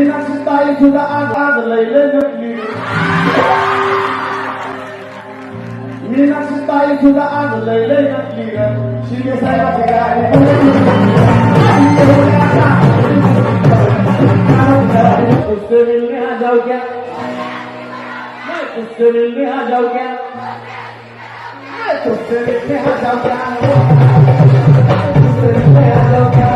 لنفس الطائف أغلى لنبني من نفس الطائف أغلى لنبني شيني سيرتك استمر بها زوجة استمر بها زوجة استمر بها زوجة استمر بها زوجة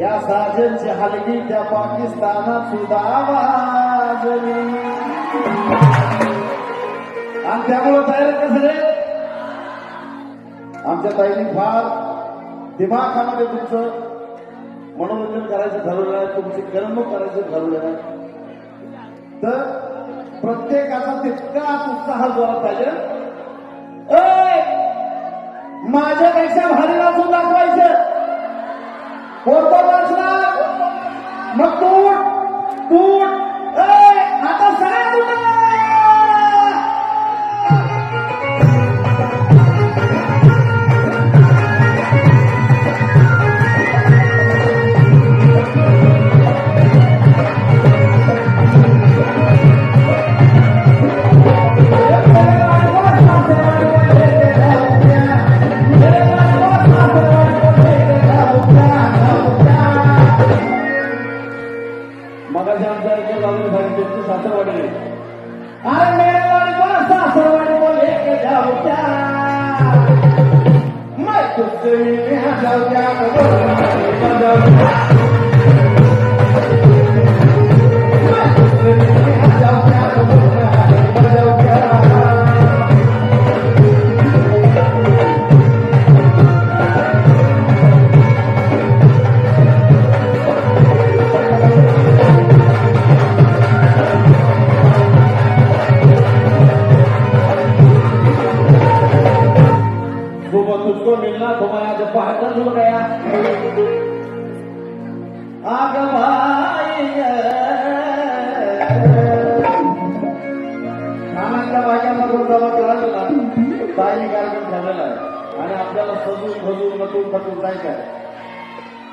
या साजनची हलगी त्या पाकिस्तानात सुद्धा वाजली आणि त्यामुळं तयार कसं रे? आमच्या ताईने फार दिमाखामध्ये तुमचं मनोरंजन करायचं ठरवलं आहे तुमची करमणूक करायचं ठरवलं आहे. तर प्रत्येकाचा तितकाच उत्साह जोरात पाहिजे. माझ्यापेक्षा भारीला सुद्धा दाखवायचं. ਉਹ ਤੋਂ ਦੱਸਣਾ ਮਕੂ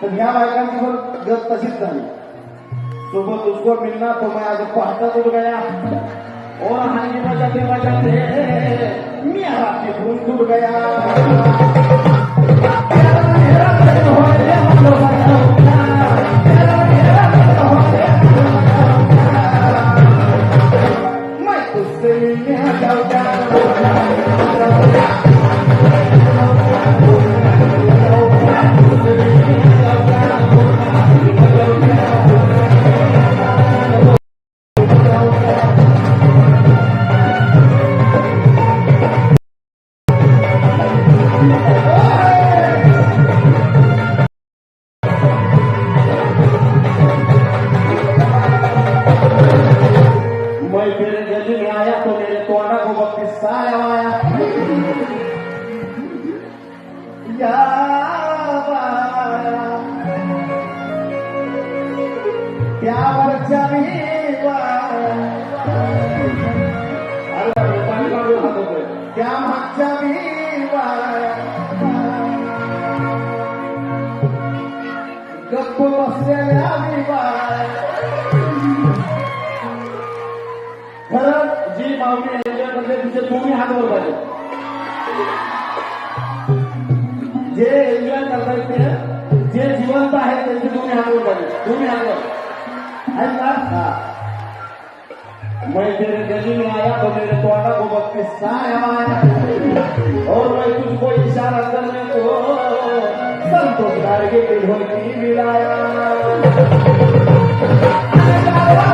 पण ह्या बायकांची पण गत तशीच झाली. सुबह तुझको मिळणार तो मैं आज पाहता जुड़ गया और हानी बजाते बजाते मी मेरा टिफून टूट गया एन्जॉय करते हात वर पाहिजे. जे एन्जॉय करताय ते जे जिवंत आहे त्यांचे तुम्ही हात वर पाहिजे. हात वर. आहेत का? हा. मैं तेरे गली में आया तो मेरे तोड़ा को बत्तीस साया और मैं तुझको इशारा करने को संतोष गाडगे के ढोलकी विलाया मिलाया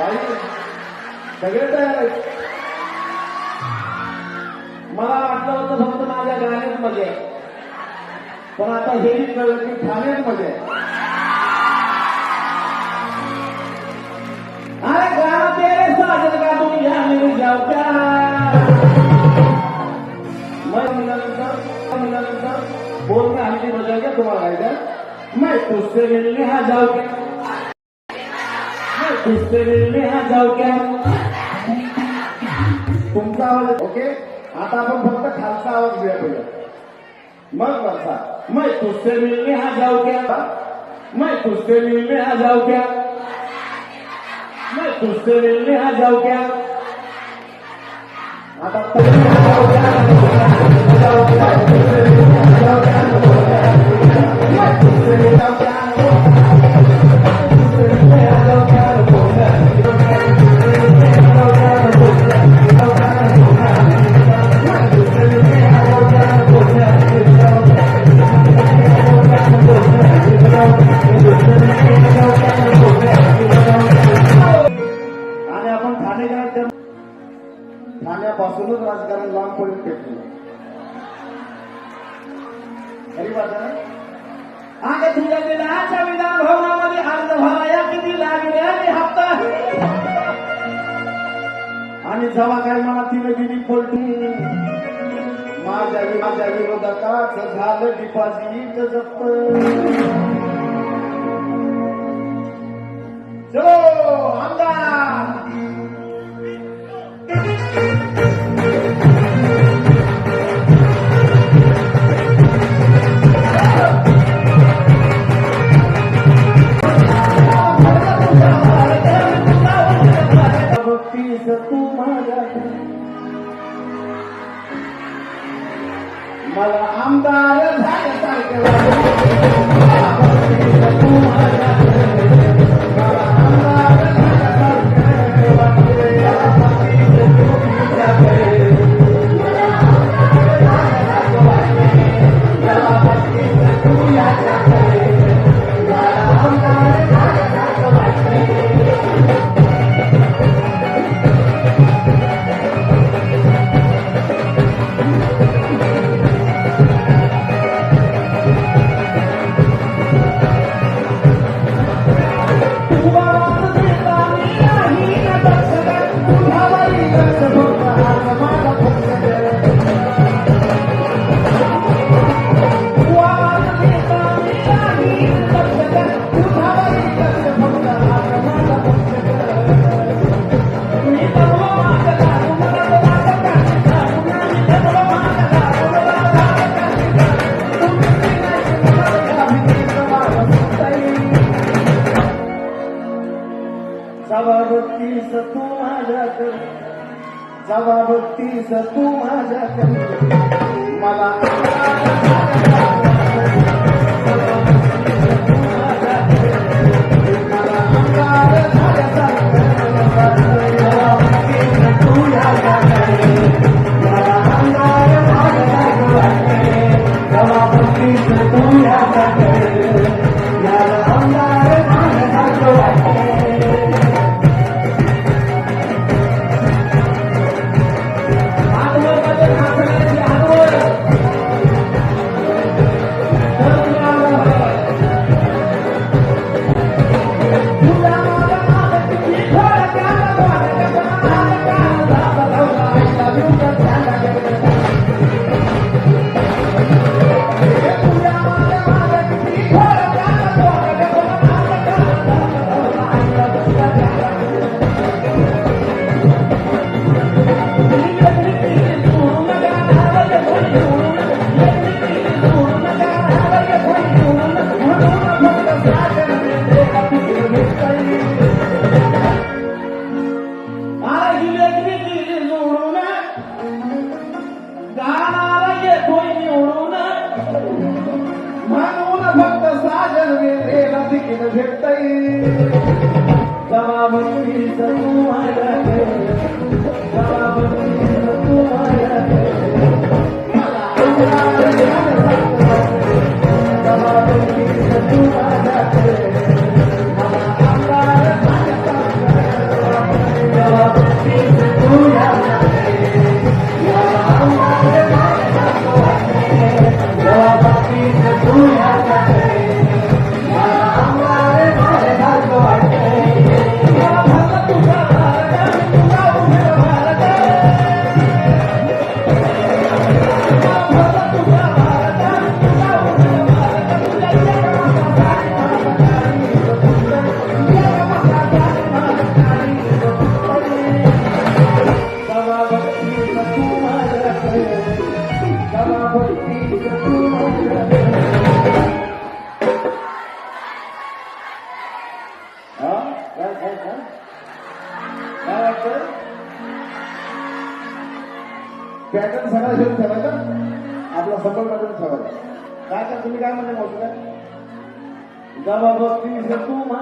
सगळे तयार आहेत. मला वाटलं होतं फक्त माझ्या गाण्यात मध्ये पण आता हे कळलं की ठाण्यात मध्ये अरे गाना तेरे साजन का तुम्ही या मेरी जाऊया मग मिळाल्यानंतर मिळाल्यानंतर बोलणे हल्ली बजाय तुम्हाला गायचं मैं तुझसे मिलने हा जाऊ क्या मैं हा जाऊ तुमचा आवाज ओके? आता आपण फक्त खालचा आवाज घेऊया पहिला. मग वरचा. मै तुझसे मिलने हा जाऊ क्या मैं तुझसे मिलने हा जाऊ क्या मैं तुझसे मिलने हा जाऊ क्या आता ठाण्यापासूनच राजकारण लांब पडून फेकलं खरी बात आहे ना? अगं तुझ्या दिलाच्या विधान भवनामध्ये अर्ज भराया किती लागले आणि हप्ता आणि जेव्हा काय मला तिने दिली पलटी माझ्या माझ्या विरोधकाच झालं डिपॉझिट जप्त चलो आमदार जबाबतीस तू माझ्या मला I'm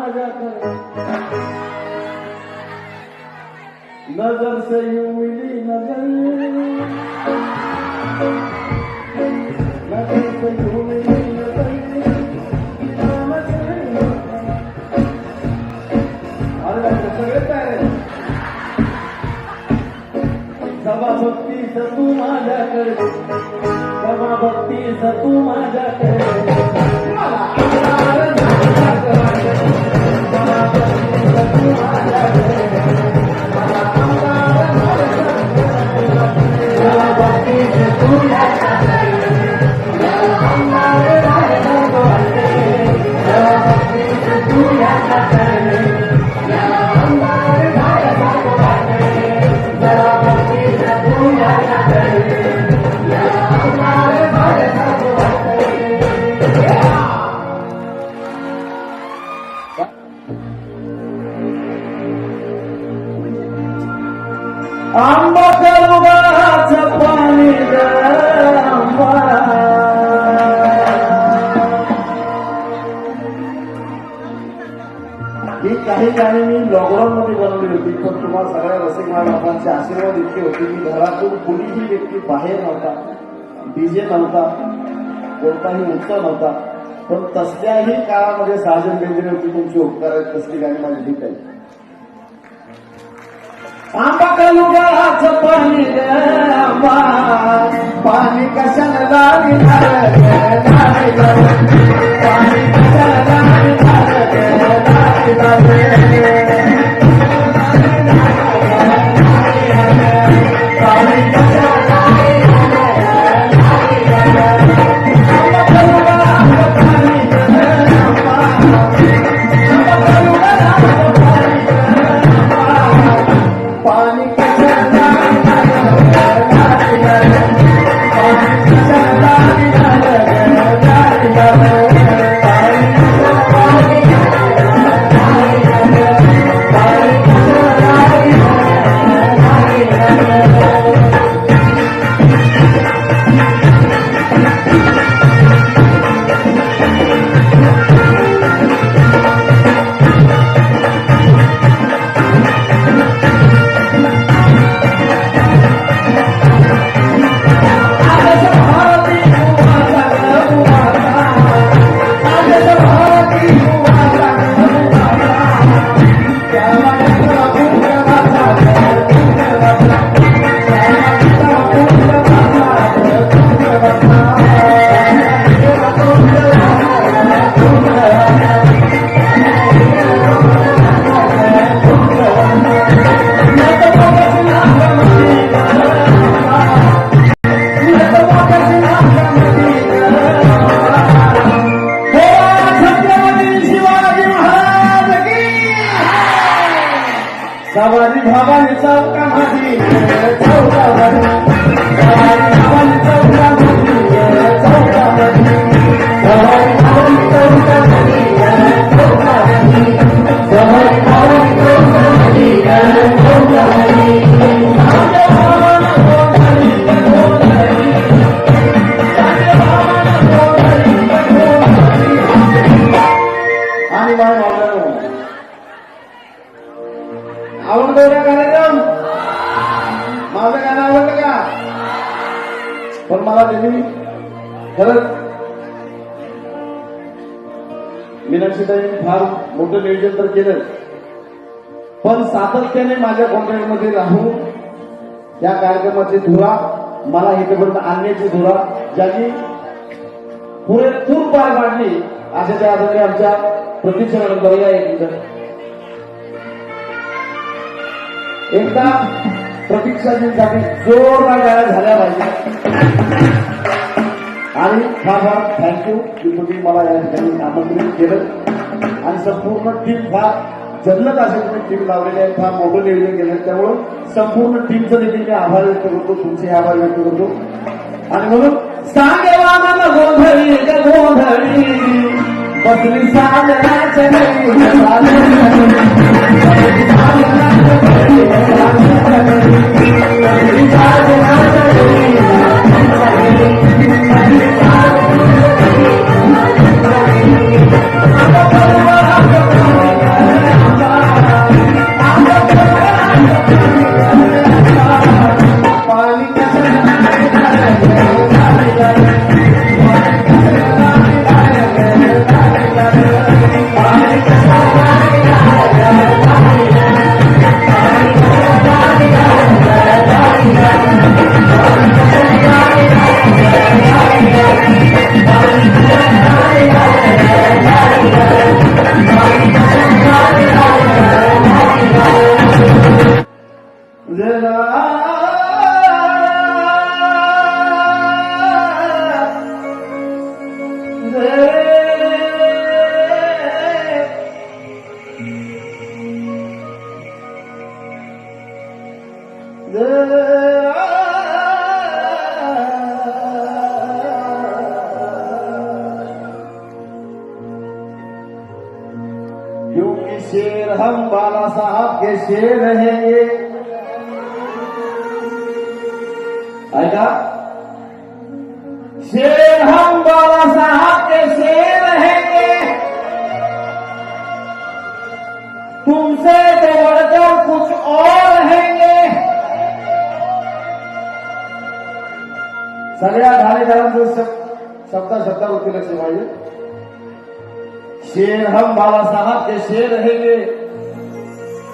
माझ्या नजर से यू मिली नजर नजर से यू मिली नजर अरे सतू माझ्याकडे सभा सतू माझ्याकडे बाबांचे आशीर्वाद इतके होते की घरातून कुणीही व्यक्ती बाहेर नव्हता. डीजे नव्हता. कोणताही उत्सव नव्हता. पण तसल्याही काळामध्ये साजन बेंद्रे होती तुमची उपकार आहेत तसली गाणी माझी ठीक आहे. आंबा कलुगाच पाणी पाणी कशाला लागणार पाणी कशाला लागणार हमारी भवन सबका हमारी चौका बनी हमारी भवन सबका बनी चौका बनी हमारी भवन सबका बनी चौका बनी हमारी भवन सबका बनी मीनाक्षीताईंनी फार मोठं नियोजन तर केलं पण सातत्याने माझ्या कॉन्टॅक्टमध्ये राहून या कार्यक्रमाची धुरा मला इथेपर्यंत आणण्याची धुरा ज्यांनी पुरेपूर पार पाडली अशा त्या आदरणीय आमच्या प्रतीक्षा मॅडम बघूया एकदा प्रतीक्षाजींसाठी जोरदार गाड्या झाल्या पाहिजे. आणि फार फार थँक्यू की तुम्ही मला या ठिकाणी आमंत्रित केलं. आणि संपूर्ण टीम फार जल्लत असे तुम्ही टीम लावलेली आहे फार मोठं नियोजन केलं त्यामुळं संपूर्ण टीमचं देखील मी आभार व्यक्त करतो. तुमचे आभार व्यक्त करतो. आणि म्हणून सांगे गोंधळी गोंधळी बसली साजनाच्या Thank you. क्योंकि शेर हम बाला साहब के शेर रहेंगे। ऐका शेर हम बाला साहब के शेर रहेंगे। तुमसे तो बढ़कर कुछ और रहेंगे। सगळ्या शब्द शब्दा शब्दावरती लक्ष पाहिजे शेर हम बाला साहब के शेर रहेंगे।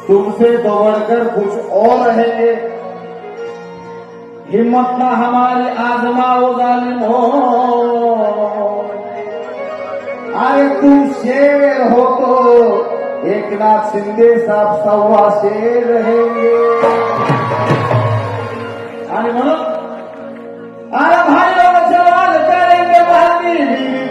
तुमसे तो बढ़कर कुछ और रहेंगे। हिम्मत ना हमारी आजमाओ जालिम हो। अरे तुम शेर हो तो एक नाथ शिंदे साहब सव्वा शेर रहेंगे। आणि म्हणून अरे भाई लोग सवाल करेंगे भाभी बीवी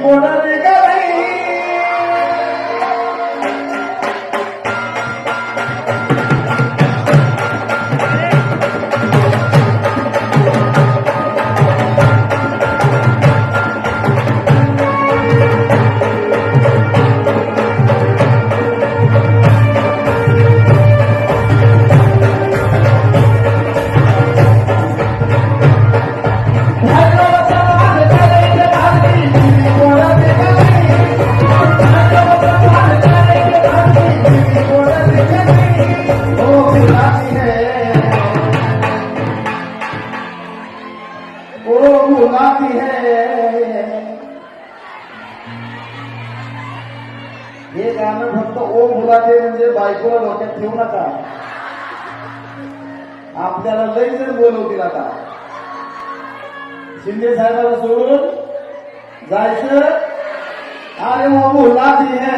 अरे वो मुलाची है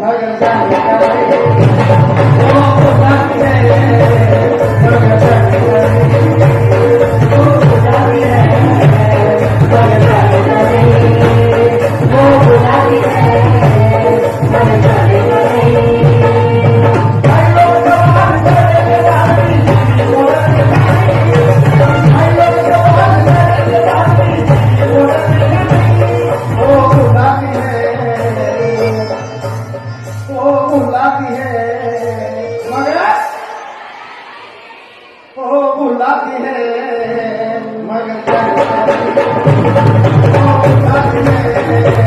मगर जाने है, मगर वो मुलाची है, बुलाती है। मगर क्या बुलाती है